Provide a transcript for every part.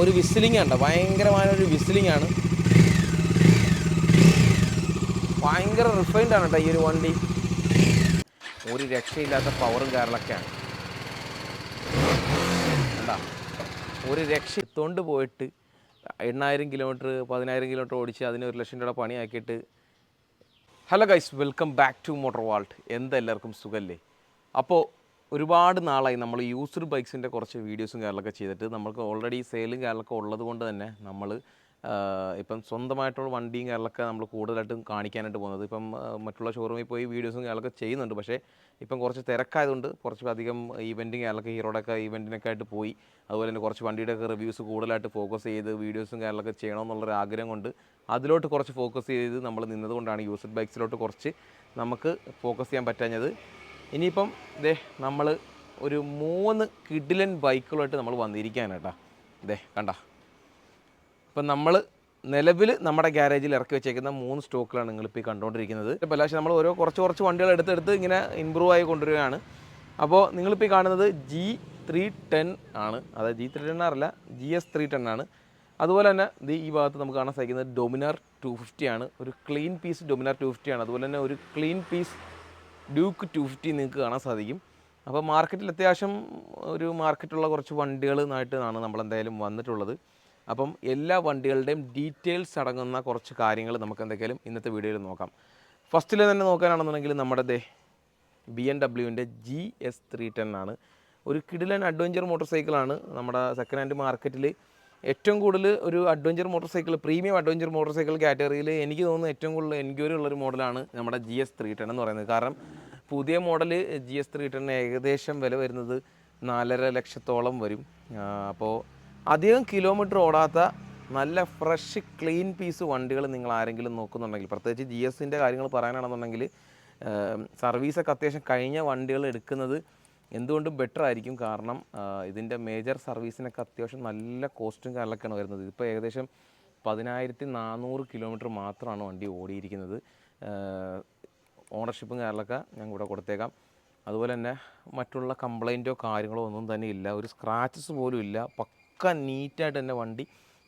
ഒരു വിസിലിംഗ് ഉണ്ട് ഭയങ്കരമായ ഒരു വിസിലിംഗ് ആണ്. ഭയങ്കര റിഫൈൻഡ് ആണ് കേട്ടോ ഈ ഒരു വണ്ടി. ഒരു രക്ഷയില്ലാത്ത പവറും കാറിലൊക്കെയാണ് കണ്ടാ? ഒരു രക്ഷ എത്തോണ്ട് പോയിട്ട് എണ്ണായിരം കിലോമീറ്റർ പതിനായിരം കിലോമീറ്റർ ഓടിച്ച് അതിന് ഒരു ലക്ഷം രൂപ പണിയാക്കിയിട്ട് hello guys welcome back to motor vault എന്തെല്ലാവർക്കും സുഖല്ലേ? അപ്പോൾ ഒരുപാട് നാളായി നമ്മൾ യൂസ്ഡ് ബൈക്സിന്റെ കുറച്ച് വീഡിയോസും കാര്യങ്ങളൊക്കെ ചെയ്തിട്ട് നമ്മൾക്ക് ഓൾറെഡി സെയിലും കാര്യങ്ങളൊക്കെ ഉള്ളത് കൊണ്ട് തന്നെ നമ്മൾ ഇപ്പം സ്വന്തമായിട്ടുള്ള വണ്ടിയും കാര്യങ്ങളൊക്കെ നമ്മൾ കൂടുതലായിട്ടും കാണിക്കാനായിട്ട് പോകുന്നത്. ഇപ്പം മറ്റുള്ള ഷോറൂമിൽ പോയി വീഡിയോസും കാര്യങ്ങളൊക്കെ ചെയ്യുന്നുണ്ട്. പക്ഷേ ഇപ്പം കുറച്ച് തിരക്കായതുകൊണ്ട് കുറച്ച് അധികം ഇവന്റും കാര്യങ്ങളൊക്കെ ഹീറോടൊക്കെ ഇവന്റിനൊക്കെ ആയിട്ട് പോയി. അതുപോലെ തന്നെ കുറച്ച് വണ്ടിയുടെ ഒക്കെ റിവ്യൂസ് കൂടുതലായിട്ട് ഫോക്കസ് ചെയ്ത് വീഡിയോസും കാര്യങ്ങളൊക്കെ ചെയ്യണമെന്നുള്ളൊരു ആഗ്രഹം കൊണ്ട് അതിലോട്ട് കുറച്ച് ഫോക്കസ് ചെയ്ത് നമ്മൾ നിന്നതുകൊണ്ടാണ് യൂസ്ഡ് ബൈക്സിലോട്ട് കുറച്ച് നമുക്ക് ഫോക്കസ് ചെയ്യാൻ പറ്റാഞ്ഞത്. ഇനിയിപ്പം ദേ നമ്മൾ ഒരു മൂന്ന് കിഡിലൻ ബൈക്കുകളായിട്ട് നമ്മൾ വന്നിരിക്കുകയാണ് കേട്ടോ. ദേ കണ്ട. ഇപ്പം നമ്മൾ നിലവിൽ നമ്മുടെ ഗ്യാരേജിൽ ഇറക്കി വെച്ചേക്കുന്ന മൂന്ന് സ്റ്റോക്കിലാണ് നിങ്ങളിപ്പോൾ ഈ കണ്ടുകൊണ്ടിരിക്കുന്നത് പക്ഷേ നമ്മൾ ഓരോ കുറച്ച് കുറച്ച് വണ്ടികൾ എടുത്തെടുത്ത് ഇങ്ങനെ ഇമ്പ്രൂവ് ആയി കൊണ്ടുവരികയാണ്. അപ്പോൾ നിങ്ങളിപ്പോൾ കാണുന്നത് ജി ത്രീ ടെൻ ആണ്. അതായത് ജി ത്രീ ടെൻ ആറല്ല ജി എസ് ത്രീ ടെൻ ആണ്. അതുപോലെ തന്നെ ഇത് ഈ ഭാഗത്ത് നമുക്ക് കാണാൻ സാധിക്കുന്നത് ഡൊമിനാർ ടു ഫിഫ്റ്റി ആണ്. ഒരു clean piece Dominar two fifty ആണ്. അതുപോലെ തന്നെ ഒരു clean piece Duke two fifty നിങ്ങൾക്ക് കാണാൻ സാധിക്കും. അപ്പോൾ മാർക്കറ്റിൽ അത്യാവശ്യം ഒരു മാർക്കറ്റുള്ള കുറച്ച് വണ്ടികൾ ആയിട്ടാണ് നമ്മൾ എന്തായാലും വന്നിട്ടുള്ളത്. അപ്പം എല്ലാ വണ്ടികളുടെയും ഡീറ്റെയിൽസ് അടങ്ങുന്ന കുറച്ച് കാര്യങ്ങൾ നമുക്ക് എന്തൊക്കെയാലും ഇന്നത്തെ വീഡിയോയിൽ നോക്കാം. ഫസ്റ്റിൽ തന്നെ നോക്കാനാണെന്നുണ്ടെങ്കിൽ നമ്മുടെ ബി എം ഡബ്ല്യുവിന്റെ ജി എസ് ത്രീ ടെൻ ആണ്. ഒരു കിഡിലൻ അഡ്വഞ്ചർ മോട്ടോർ സൈക്കിളാണ് നമ്മുടെ സെക്കൻഡ് ഹാൻഡ് മാർക്കറ്റിൽ ഏറ്റവും കൂടുതൽ ഒരു adventure motorcycle premium adventure motorcycle കാറ്റഗറിയിൽ എനിക്ക് തോന്നുന്നു ഏറ്റവും കൂടുതൽ എൻക്വയറി ഉള്ളൊരു മോഡലാണ് നമ്മുടെ ജി എസ് ത്രീ ടെൻ എന്ന് പറയുന്നത്. കാരണം പുതിയ model G S three ten ഏകദേശം വില വരുന്നത് നാലര ലക്ഷത്തോളം വരും. അപ്പോൾ അധികം കിലോമീറ്റർ ഓടാത്ത നല്ല ഫ്രഷ് ക്ലീൻ പീസ് വണ്ടികൾ നിങ്ങൾ ആരെങ്കിലും നോക്കുന്നുണ്ടെങ്കിൽ പ്രത്യേകിച്ച് ജി എസിന്റെ കാര്യങ്ങൾ പറയാനാണെന്നുണ്ടെങ്കിൽ സർവീസൊക്കെ അത്യാവശ്യം കഴിഞ്ഞ വണ്ടികൾ എടുക്കുന്നത് എന്തുകൊണ്ടും ബെറ്റർ ആയിരിക്കും. കാരണം ഇതിന്റെ മേജർ സർവീസിനൊക്കെ അത്യാവശ്യം നല്ല കോസ്റ്റും കാര്യങ്ങളൊക്കെയാണ് വരുന്നത്. ഇപ്പോൾ ഏകദേശം പതിനായിരത്തി നാനൂറ് കിലോമീറ്റർ മാത്രമാണ് വണ്ടി ഓടിയിരിക്കുന്നത്. ഓണർഷിപ്പും കാര്യങ്ങളൊക്കെ ഞാൻ കൂടെ കൊടുത്തേക്കാം. അതുപോലെ തന്നെ മറ്റുള്ള കംപ്ലൈന്റോ കാര്യങ്ങളോ ഒന്നും തന്നെ ഇല്ല. ഒരു സ്ക്രാച്ചസ് പോലും ഇല്ല. പക്ക നീറ്റായിട്ട് തന്നെ വണ്ടി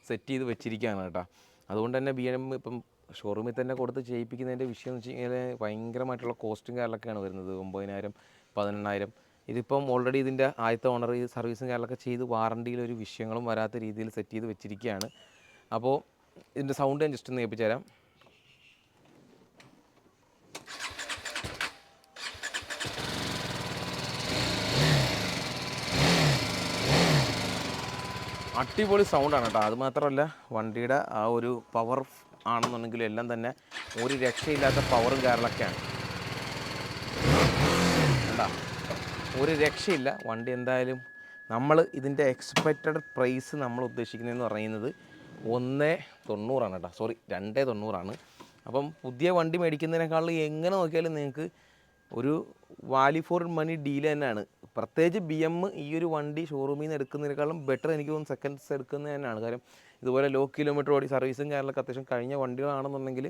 സെറ്റ് ചെയ്ത് വെച്ചിരിക്കുകയാണ് കേട്ടോ. അതുകൊണ്ട് തന്നെ ബി എം ഇപ്പം ഷോറൂമിൽ തന്നെ കൊടുത്ത് ചെയ്യിപ്പിക്കുന്നതിന്റെ വിഷയം എന്ന് വെച്ച് കഴിഞ്ഞാൽ ഭയങ്കരമായിട്ടുള്ള കോസ്റ്റും കാര്യങ്ങളൊക്കെയാണ് വരുന്നത്. ഒമ്പതിനായിരം പതിനെണ്ണായിരം ഇതിപ്പം ഓൾറെഡി ഇതിന്റെ ആദ്യത്തെ ഓണർ ഈ സർവീസും കാര്യങ്ങളൊക്കെ ചെയ്ത് വാറണ്ടിയിൽ ഒരു വിഷയങ്ങളും വരാത്ത രീതിയിൽ സെറ്റ് ചെയ്ത് വെച്ചിരിക്കുകയാണ്. അപ്പോൾ ഇതിന്റെ സൗണ്ട് ഞാൻ ജസ്റ്റ് ഒന്ന് കേൾപ്പിച്ചു തരാം. അടിപൊളി സൗണ്ടാണ് കേട്ടോ. അതുമാത്രമല്ല വണ്ടിയുടെ ആ ഒരു പവർ ആണെന്നുണ്ടെങ്കിലും എല്ലാം തന്നെ ഒരു രക്ഷയില്ലാത്ത പവറും കാര്യങ്ങളൊക്കെയാണ്. കണ്ടാ? ഒരു രക്ഷയില്ല. വണ്ടി എന്തായാലും നമ്മൾ ഇതിന്റെ എക്സ്പെക്റ്റഡ് പ്രൈസ് നമ്മൾ ഉദ്ദേശിക്കുന്നതെന്ന് പറയുന്നത് ഒന്ന് തൊണ്ണൂറാണ് കേട്ടോ. സോറി രണ്ടേ തൊണ്ണൂറാണ്. അപ്പം പുതിയ വണ്ടി മേടിക്കുന്നതിനേക്കാളും എങ്ങനെ നോക്കിയാലും നിങ്ങൾക്ക് ഒരു വാലി ഫോർ മണി ഡീൽ തന്നെയാണ്. പ്രത്യേകിച്ച് ബി എം ഈ ഒരു വണ്ടി ഷോറൂമിൽ നിന്ന് എടുക്കുന്നതിനേക്കാളും ബെറ്റർ എനിക്ക് തോന്നുന്നു സെക്കൻഡ്സ് എടുക്കുന്നത് തന്നെയാണ്. കാരണം ഇതുപോലെ ലോ കിലോമീറ്റർ ഓടി സർവീസും കാര്യങ്ങളൊക്കെ അത്യാവശ്യം കഴിഞ്ഞ വണ്ടികളാണെന്നുണ്ടെങ്കിൽ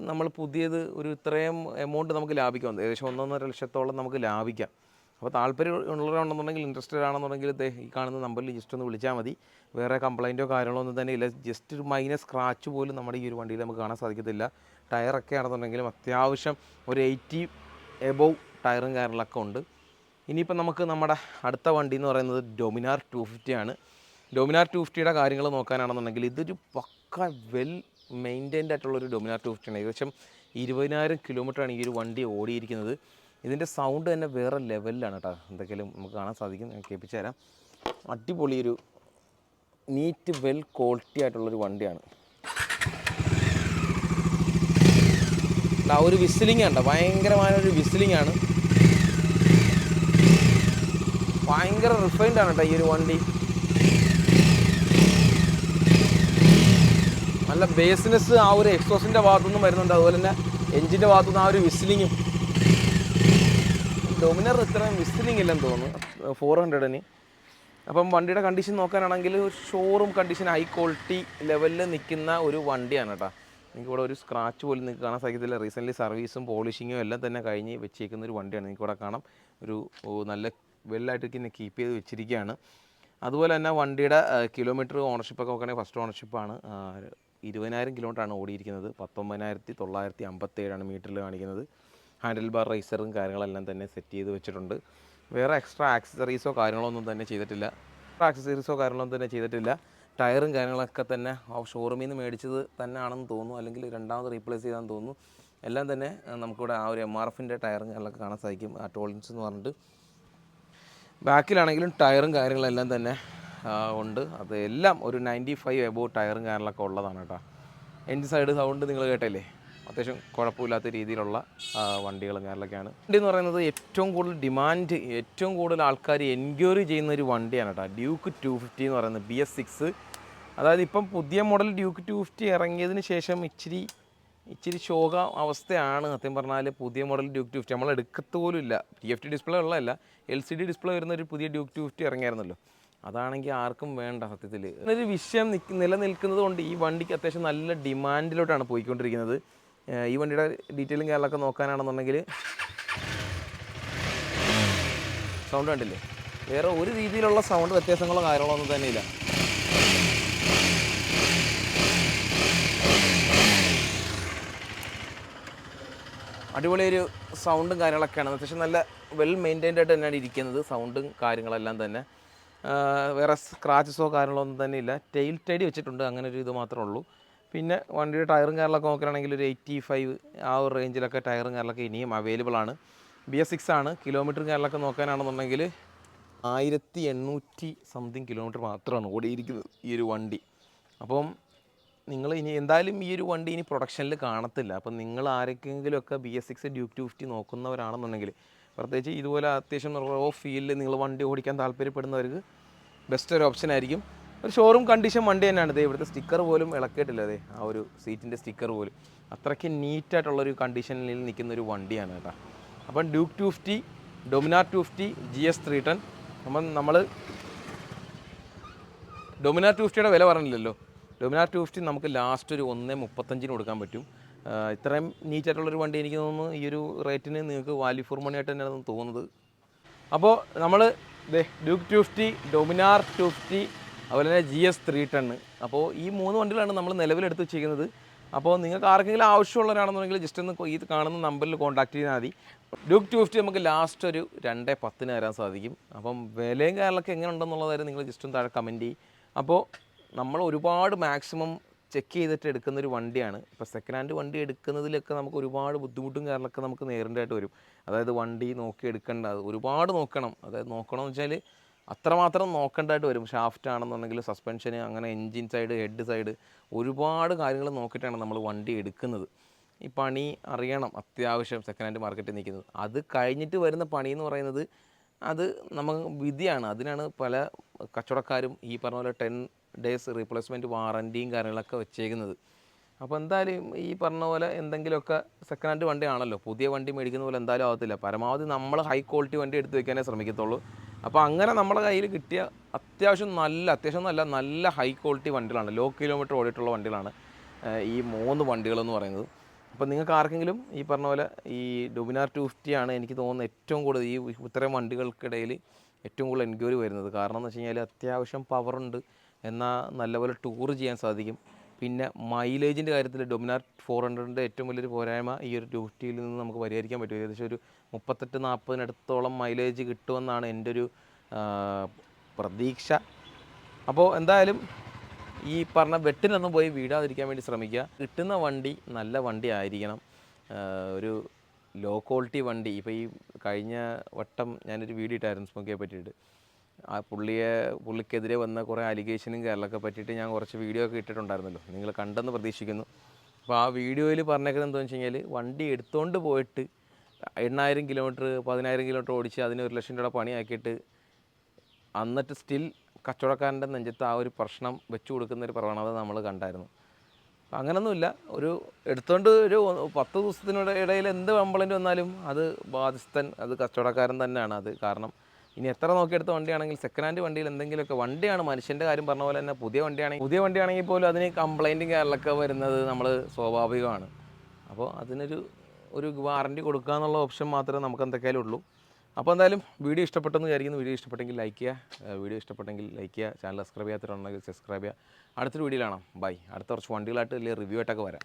നമ്മൾ പുതിയത് ഒരു ഇത്രയും എമൗണ്ട് നമുക്ക് ലാഭിക്കാം ഏകദേശം ഒന്നൊന്നര ലക്ഷത്തോളം നമുക്ക് ലാഭിക്കാം. അപ്പോൾ താല്പര്യം ഉള്ളവരാണെന്നുണ്ടെങ്കിൽ ഇൻട്രസ്റ്റഡ് ആണെന്നുണ്ടെങ്കിൽ ഈ കാണുന്ന നമ്പറിൽ ജസ്റ്റ് ഒന്ന് വിളിച്ചാൽ മതി. വേറെ കംപ്ലൈന്റോ കാര്യങ്ങളോ ഒന്നും തന്നെ ഇല്ല. ജസ്റ്റ് ഒരു മൈനസ് സ്ക്രാച്ച് പോലും നമ്മുടെ ഈ ഒരു വണ്ടിയിൽ നമുക്ക് കാണാൻ സാധിക്കത്തില്ല. ടയറൊക്കെ ആണെന്നുണ്ടെങ്കിലും അത്യാവശ്യം ഒരു എയ്റ്റി എബോവ് ടയറും കാര്യങ്ങളൊക്കെ ഉണ്ട്. ഇനിയിപ്പോൾ നമുക്ക് നമ്മുടെ അടുത്ത വണ്ടി എന്ന് പറയുന്നത് ഡൊമിനാർ ടു ഫിഫ്റ്റി ആണ്. ഡൊമിനാർ ടു ഫിഫ്റ്റിയുടെ കാര്യങ്ങൾ നോക്കാനാണെന്നുണ്ടെങ്കിൽ ഇതൊരു പക്ക വെൽ മെയിന്റൈൻഡ് ആയിട്ടുള്ള ഒരു ഡൊമിനാർ ടു ഫിഫ്റ്റി ആണ്. ഏകദേശം ഇരുപതിനായിരം കിലോമീറ്ററാണ് ഈ ഒരു വണ്ടി ഓടിയിരിക്കുന്നത്. ഇതിന്റെ സൗണ്ട് തന്നെ വേറെ ലെവലിലാണ് കേട്ടോ എന്തൊക്കെയാലും നമുക്ക് കാണാൻ സാധിക്കും. ഞാൻ കേൾപ്പിച്ചു തരാം. അടിപൊളി ഒരു നീറ്റ് വെൽ ക്വാളിറ്റി ആയിട്ടുള്ളൊരു വണ്ടിയാണ്. ഒരു വിസിലിംഗ് ഉണ്ട് ഭയങ്കരമായ ഒരു വിസിലിംഗ് ആണ്. ഭയങ്കര റിഫൈൻഡ് ആണ് കേട്ടോ ഈ ഒരു വണ്ടി. നല്ല ബേസ്നെസ് ആ ഒരു എക്സോസിന്റെ ഭാഗത്തുനിന്നും വരുന്നുണ്ട്. അതുപോലെ തന്നെ എഞ്ചിന്റെ ഭാഗത്തുനിന്ന് ആ ഒരു വിസിലിങ്ങും ഡൊമിനർ ഇത്രയും വിസിലിംഗ് ഇല്ലെന്ന് തോന്നുന്നു. ഫോർ ഹൺഡ്രഡിന് അപ്പം വണ്ടിയുടെ കണ്ടീഷൻ നോക്കാനാണെങ്കിൽ ഷോറൂം കണ്ടീഷൻ ഹൈ ക്വാളിറ്റി ലെവലിൽ നിൽക്കുന്ന ഒരു വണ്ടിയാണ് കേട്ടോ നിങ്ങൾക്ക് ഇവിടെ ഒരു സ്ക്രാച്ച് പോലും നിങ്ങൾക്ക് കാണാൻ സാധിക്കത്തില്ല. റീസെന്റ്ലി സർവീസും പോളിഷിങ്ങും എല്ലാം തന്നെ കഴിഞ്ഞ് വെച്ചേക്കുന്ന ഒരു വണ്ടിയാണ്. നിങ്ങൾക്ക് ഇവിടെ കാണാം. ഒരു നല്ല വെല്ലായിട്ട് ഇങ്ങനെ കീപ്പ് ചെയ്ത് വെച്ചിരിക്കുകയാണ്. അതുപോലെ തന്നെ വണ്ടിയുടെ കിലോമീറ്റർ ഓണർഷിപ്പൊക്കെ നോക്കുകയാണെങ്കിൽ ഫസ്റ്റ് ഓണർഷിപ്പാണ് ഇരുപതിനായിരം കിലോമീറ്ററാണ് ഓടിയിരിക്കുന്നത്. പത്തൊമ്പതിനായിരത്തി തൊള്ളായിരത്തി അമ്പത്തേഴാണ് മീറ്ററിൽ കാണിക്കുന്നത്. ഹാൻഡിൽ ബാർ റൈസറും കാര്യങ്ങളെല്ലാം തന്നെ സെറ്റ് ചെയ്ത് വെച്ചിട്ടുണ്ട്. വേറെ എക്സ്ട്രാ ആക്സസറീസോ കാര്യങ്ങളോ ഒന്നും തന്നെ ചെയ്തിട്ടില്ല. എക്സ്ട്രാ ആക്സസറീസോ കാര്യങ്ങളൊന്നും തന്നെ ചെയ്തിട്ടില്ല. ടയറും കാര്യങ്ങളൊക്കെ തന്നെ ഷോറൂമിൽ നിന്ന് മേടിച്ചത് തന്നെയാണെന്ന് തോന്നുന്നു. അല്ലെങ്കിൽ രണ്ടാമത് റീപ്ലേസ് ചെയ്താന്ന് തോന്നുന്നു. എല്ലാം തന്നെ നമുക്കിവിടെ ആ ഒരു എം ആർ എഫിന്റെ ടയറും കാര്യങ്ങളൊക്കെ കാണാൻ സാധിക്കും. ആ ടോളിൻസ് എന്ന് പറഞ്ഞിട്ട്. ബാക്കിലാണെങ്കിലും ടയറും കാര്യങ്ങളെല്ലാം തന്നെ ഉണ്ട്. അത് എല്ലാം ഒരു നയന്റി ഫൈവ് എബോ ടയറും കാര്യങ്ങളൊക്കെ ഉള്ളതാണ് കേട്ടോ. എൻജിൻ സൈഡ് സൗണ്ട് നിങ്ങൾ കേട്ടല്ലേ? അത്യാവശ്യം കുഴപ്പമില്ലാത്ത രീതിയിലുള്ള വണ്ടികളും കാര്യങ്ങളൊക്കെയാണ്. വണ്ടി എന്ന് പറയുന്നത് ഏറ്റവും കൂടുതൽ ഡിമാൻഡ് ഏറ്റവും കൂടുതൽ ആൾക്കാർ എൻക്വയറി ചെയ്യുന്ന ഒരു വണ്ടിയാണ് കേട്ടോ. ഡ്യൂക്ക് ടു ഫിഫ്റ്റി എന്ന് പറയുന്നത് ബി എസ് സിക്സ് അതായത് ഇപ്പം പുതിയ മോഡൽ ഡ്യൂക്ക് ടു ഫിഫ്റ്റി ഇറങ്ങിയതിന് ശേഷം ഇച്ചിരി ഇച്ചിരി ശോക അവസ്ഥയാണ്. സത്യം പറഞ്ഞാൽ പുതിയ മോഡൽ ഡ്യൂക്ക് ടു ഫിഫ്റ്റി നമ്മൾ എടുക്കത്ത് പോലും ഇല്ല. ടി എഫ് ടി ഡിസ്പ്ലേ ഉള്ളതല്ല. എൽ സി ഡി ഡിസ്പ്ലേ വരുന്ന ഒരു പുതിയ ഡ്യൂക്ക് ടു ഫിഫ്റ്റി ഇറങ്ങിയായിരുന്നല്ലോ. അതാണെങ്കിൽ ആർക്കും വേണ്ട സത്യത്തിൽ ഒരു വിഷയം നിലനിൽക്കുന്നത് കൊണ്ട് ഈ വണ്ടിക്ക് അത്യാവശ്യം നല്ല ഡിമാൻഡിലോട്ടാണ് പോയിക്കൊണ്ടിരിക്കുന്നത്. ഈ വണ്ടിയുടെ ഡീറ്റെയിലും കാര്യങ്ങളൊക്കെ നോക്കാനാണെന്നുണ്ടെങ്കിൽ സൗണ്ട് കണ്ടില്ലേ? വേറെ ഒരു രീതിയിലുള്ള സൗണ്ട് വ്യത്യാസങ്ങളോ കാര്യങ്ങളോ ഒന്നും തന്നെയില്ല അടിപൊളി ഒരു സൗണ്ടും കാര്യങ്ങളൊക്കെയാണ്. അത്യാവശ്യം നല്ല വെൽ മെയിന്റൈൻഡ് ആയിട്ട് തന്നെയാണ് ഇരിക്കുന്നത്. സൗണ്ടും കാര്യങ്ങളെല്ലാം തന്നെ. വേറെ സ്ക്രാച്ചസോ കാര്യങ്ങളോ ഒന്നും തന്നെ ഇല്ല. ടെയിൽ ടൈഡി വെച്ചിട്ടുണ്ട്. അങ്ങനെ ഒരു ഇത് മാത്രമേ ഉള്ളൂ. പിന്നെ വണ്ടിയുടെ ടയറും കാര്യങ്ങളൊക്കെ നോക്കുകയാണെങ്കിൽ ഒരു എയ്റ്റി ഫൈവ് ആ ഒരു റേഞ്ചിലൊക്കെ ടയറും കാര്യങ്ങളൊക്കെ ഇനിയും അവൈലബിൾ ആണ്. ബി എസ് സിക്സ് ആണ്. കിലോമീറ്റർ കാര്യങ്ങളൊക്കെ നോക്കാനാണെന്നുണ്ടെങ്കിൽ ആയിരത്തി എണ്ണൂറ്റി സംതിങ് കിലോമീറ്റർ മാത്രമാണ് ഓടിയിരിക്കുന്നത് ഈ ഒരു വണ്ടി. അപ്പം നിങ്ങൾ ഇനി എന്തായാലും ഈ ഒരു വണ്ടി ഇനി പ്രൊഡക്ഷനിൽ കാണത്തില്ല. അപ്പം നിങ്ങൾ ആരൊക്കെങ്കിലുമൊക്കെ B S six Duke two fifty നോക്കുന്നവരാണെന്നുണ്ടെങ്കിൽ പ്രത്യേകിച്ച് ഇതുപോലെ അത്യാവശ്യം റോ ഫീൽഡിൽ നിങ്ങൾ വണ്ടി ഓടിക്കാൻ താല്പര്യപ്പെടുന്നവർക്ക് ബെസ്റ്റ് ഒരു ഓപ്ഷൻ ആയിരിക്കും. ഒരു ഷോറൂം കണ്ടീഷൻ വണ്ടി തന്നെയാണ്. ഇതേ ഇവിടുത്തെ സ്റ്റിക്കർ പോലും ഇളക്കിയിട്ടില്ല. അതെ ആ ഒരു സീറ്റിന്റെ സ്റ്റിക്കർ പോലും. അത്രയ്ക്ക് നീറ്റായിട്ടുള്ളൊരു കണ്ടീഷനിൽ നിൽക്കുന്ന ഒരു വണ്ടിയാണ് കേട്ടോ. അപ്പം Duke two fifty Dominar two fifty G S three ten അപ്പം നമ്മൾ ഡൊമിനാർ ടു ഫിഫ്റ്റിയുടെ വില പറഞ്ഞില്ലല്ലോ. ഡൊമിനാർ ടു ഫിഫ്റ്റി നമുക്ക് ലാസ്റ്റ് ഒരു ഒന്നേ മുപ്പത്തഞ്ചിന് കൊടുക്കാൻ പറ്റും. ഇത്രയും നീറ്റായിട്ടുള്ളൊരു വണ്ടി എനിക്ക് തോന്നുന്നു ഈ ഒരു റേറ്റിന് നിങ്ങൾക്ക് വാല്യൂ ഫോർ മണി ആയിട്ട് തന്നെയാണ് തോന്നുന്നത്. അപ്പോൾ നമ്മൾ Duke two fifty Dominar two fifty അതുപോലെ തന്നെ ജി എസ് ത്രീ ടെണ്ണ് അപ്പോൾ ഈ മൂന്ന് വണ്ടികളാണ് നമ്മൾ നിലവിലെടുത്ത് വെച്ചിരിക്കുന്നത്. അപ്പോൾ നിങ്ങൾക്ക് ആർക്കെങ്കിലും ആവശ്യമുള്ളവരാണെന്നുണ്ടെങ്കിൽ ജസ്റ്റ് ഒന്ന് ഈ കാണുന്ന നമ്പറിൽ കോൺടാക്ട് ചെയ്താൽ മതി. ഡ്യൂക്ക് ടു ഫിഫ്റ്റി നമുക്ക് ലാസ്റ്റ് ഒരു രണ്ട് പത്തിന് വരാൻ സാധിക്കും. അപ്പം വിലയും കാര്യങ്ങളൊക്കെ എങ്ങനെ ഉണ്ടെന്നുള്ളതായിരുന്നു നിങ്ങൾ ജസ്റ്റ് ഒന്ന് താഴെ കമന്റ് ചെയ്യും. അപ്പോൾ നമ്മൾ ഒരുപാട് മാക്സിമം ചെക്ക് ചെയ്തിട്ട് എടുക്കുന്ന ഒരു വണ്ടിയാണ്. ഇപ്പോൾ സെക്കൻഡ് ഹാൻഡ് വണ്ടി എടുക്കുന്നതിലൊക്കെ നമുക്ക് ഒരുപാട് ബുദ്ധിമുട്ടും കാര്യങ്ങളൊക്കെ നമുക്ക് നേരിടേണ്ടതായിട്ട് വരും. അതായത് വണ്ടി നോക്കി എടുക്കേണ്ട ഒരുപാട് നോക്കണം. അതായത് നോക്കണം എന്ന് വെച്ചാൽ അത്രമാത്രം നോക്കേണ്ടതായിട്ട് വരും. ഷാഫ്റ്റ് ആണെന്നുണ്ടെങ്കിൽ സസ്പെൻഷൻ അങ്ങനെ എൻജിൻ സൈഡ് ഹെഡ് സൈഡ് ഒരുപാട് കാര്യങ്ങൾ നോക്കിയിട്ടാണ് നമ്മൾ വണ്ടി എടുക്കുന്നത്. ഈ പണി അറിയണം അത്യാവശ്യം സെക്കൻഡ് ഹാൻഡ് മാർക്കറ്റിൽ നിൽക്കുന്നത്. അത് കഴിഞ്ഞിട്ട് വരുന്ന പണി എന്ന് പറയുന്നത് അത് നമുക്ക് വിധിയാണ്. അതിനാണ് പല കച്ചവടക്കാരും ഈ പറഞ്ഞ പോലെ ടെൻ ഡേയ്സ് റീപ്ലേസ്മെന്റ് വാറന്റിയും കാര്യങ്ങളൊക്കെ വെച്ചേക്കുന്നത്. അപ്പോൾ എന്തായാലും ഈ പറഞ്ഞ പോലെ എന്തെങ്കിലുമൊക്കെ സെക്കൻഡ് ഹാൻഡ് വണ്ടി ആണല്ലോ പുതിയ വണ്ടി മേടിക്കുന്ന പോലെ എന്തായാലും ആവത്തില്ല. പരമാവധി നമ്മൾ ഹൈ ക്വാളിറ്റി വണ്ടി എടുത്ത് വെക്കാനേ ശ്രമിക്കത്തുള്ളൂ. അപ്പോൾ അങ്ങനെ നമ്മുടെ കയ്യിൽ കിട്ടിയ അത്യാവശ്യം നല്ല അത്യാവശ്യം നല്ല നല്ല ഹൈ ക്വാളിറ്റി വണ്ടികളാണ്. ലോ കിലോമീറ്റർ ഓടിയിട്ടുള്ള വണ്ടികളാണ് ഈ മൂന്ന് വണ്ടികളെന്ന് പറയുന്നത്. അപ്പോൾ നിങ്ങൾക്ക് ആർക്കെങ്കിലും ഈ പറഞ്ഞ പോലെ ഈ ഡൊമിനാർ ടു ഫിഫ്റ്റിയാണ് എനിക്ക് തോന്നുന്നത് ഏറ്റവും കൂടുതൽ ഈ ഇത്തരം വണ്ടികൾക്കിടയിൽ ഏറ്റവും കൂടുതൽ എൻക്വയറി വരുന്നത്. കാരണം എന്ന് വെച്ച് കഴിഞ്ഞാൽ അത്യാവശ്യം പവറുണ്ട് എന്നാൽ നല്ലപോലെ ടൂർ ചെയ്യാൻ സാധിക്കും. പിന്നെ മൈലേജിന്റെ കാര്യത്തിൽ ഡൊമിനാർ ഫോർ ഹൺഡ്രഡിന്റെ ഏറ്റവും വലിയൊരു പോരായ്മ ഈ ഒരു ഡ്യൂട്ടിയിൽ നിന്ന് നമുക്ക് പരിഹരിക്കാൻ പറ്റും. ഏകദേശം ഒരു മുപ്പത്തെട്ട് നാൽപ്പതിനടുത്തോളം മൈലേജ് കിട്ടുമെന്നാണ് എന്റെ ഒരു പ്രതീക്ഷ. അപ്പോൾ എന്തായാലും ഈ പറഞ്ഞ വെട്ടിനൊന്നും പോയി വീടാതിരിക്കാൻ വേണ്ടി ശ്രമിക്കുക. കിട്ടുന്ന വണ്ടി നല്ല വണ്ടി ആയിരിക്കണം. ഒരു ലോ ക്വാളിറ്റി വണ്ടി. ഇപ്പോൾ ഈ കഴിഞ്ഞ വട്ടം ഞാനൊരു വീഡിയോ ഇട്ടായിരുന്നു സ്മോക്കിയെ പറ്റിയിട്ട്. ആ പുള്ളിയെ പുള്ളിക്കെതിരെ വന്ന കുറേ അലിഗേഷനും കേരളമൊക്കെ പറ്റിയിട്ട് ഞാൻ കുറച്ച് വീഡിയോ ഒക്കെ ഇട്ടിട്ടുണ്ടായിരുന്നല്ലോ. നിങ്ങൾ കണ്ടെന്ന് പ്രതീക്ഷിക്കുന്നു. അപ്പോൾ ആ വീഡിയോയിൽ പറഞ്ഞേക്കുന്നത് എന്താണെന്ന് വെച്ച് കഴിഞ്ഞാൽ വണ്ടി എടുത്തുകൊണ്ട് പോയിട്ട് എണ്ണായിരം കിലോമീറ്റർ പതിനായിരം കിലോമീറ്റർ ഓടിച്ച് അതിന് ഒരു ലക്ഷം രൂപ പണിയാക്കിയിട്ട് എന്നിട്ട് സ്റ്റിൽ കച്ചവടക്കാരന്റെ നെഞ്ചത്ത് ആ ഒരു പ്രശ്നം വെച്ചു കൊടുക്കുന്ന ഒരു പ്രവണത നമ്മൾ കണ്ടായിരുന്നു. അങ്ങനൊന്നുമില്ല. ഒരു എടുത്തുകൊണ്ട് ഒരു പത്ത് ദിവസത്തിനിടയിൽ എന്ത് കംപ്ലൈന്റ് വന്നാലും അത് ബാധ്യസ്ഥൻ അത് കച്ചവടക്കാരൻ തന്നെയാണ്. അത് കാരണം ഇനി എത്ര നോക്കിയെടുത്ത വണ്ടിയാണെങ്കിൽ സെക്കൻഡ് ഹാൻഡ് വണ്ടിയിൽ എന്തെങ്കിലുമൊക്കെ വണ്ടിയാണ് മനുഷ്യന്റെ കാര്യം പറഞ്ഞ പോലെ തന്നെ പുതിയ വണ്ടിയാണെങ്കിൽ പുതിയ വണ്ടിയാണെങ്കിൽ പോലും അതിന് കംപ്ലൈന്റും കാര്യങ്ങളൊക്കെ വരുന്നത് നമ്മൾ സ്വാഭാവികമാണ്. അപ്പോൾ അതിനൊരു ഒരു വാറന്റി കൊടുക്കുക എന്നുള്ള ഓപ്ഷൻ മാത്രമേ നമുക്ക് എന്തൊക്കെയാലും ഉള്ളൂ. അപ്പോൾ എന്തായാലും വീഡിയോ ഇഷ്ടപ്പെട്ടെന്ന് വിചാരിക്കുന്നു. വീഡിയോ ഇഷ്ടപ്പെട്ടെങ്കിൽ ലൈക്ക് ചെയ്യുക. വീഡിയോ ഇഷ്ടപ്പെട്ടെങ്കിൽ ലൈക്ക് ചെയ്യുക. ചാനൽ സബ്സ്ക്രൈബ് ചെയ്യാത്തവരുണ്ടെങ്കിൽ സബ്സ്ക്രൈബ് ചെയ്യുക. അടുത്തൊരു വീഡിയോയിലാണ് ബൈ അടുത്ത കുറച്ച് വണ്ടികളായിട്ട് വലിയ റിവ്യൂ ആയിട്ടൊക്കെ വരാം.